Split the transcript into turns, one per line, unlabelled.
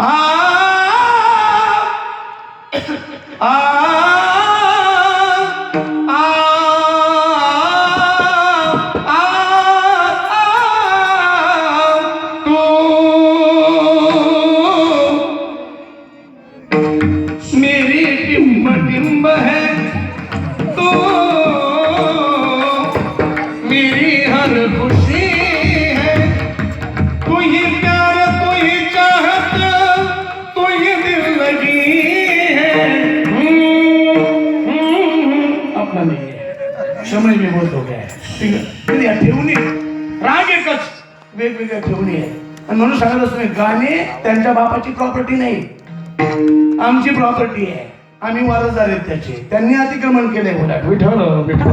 आ आ आ तू. मेरी टिम्ब टिम्ब है तू. हम्म, अपना नहीं मी बोलतो काय या ठेवणी राग एकच. वेगवेगळ्या ठेवणी आहे आणि म्हणून सांगत असतो गाणे त्यांच्या बापाची प्रॉपर्टी नाही. आमची प्रॉपर्टी आहे. आम्ही वारसदार आहेत त्याचे. त्यांनी अतिक्रमण केलंय विठ्ठल विठ्ठल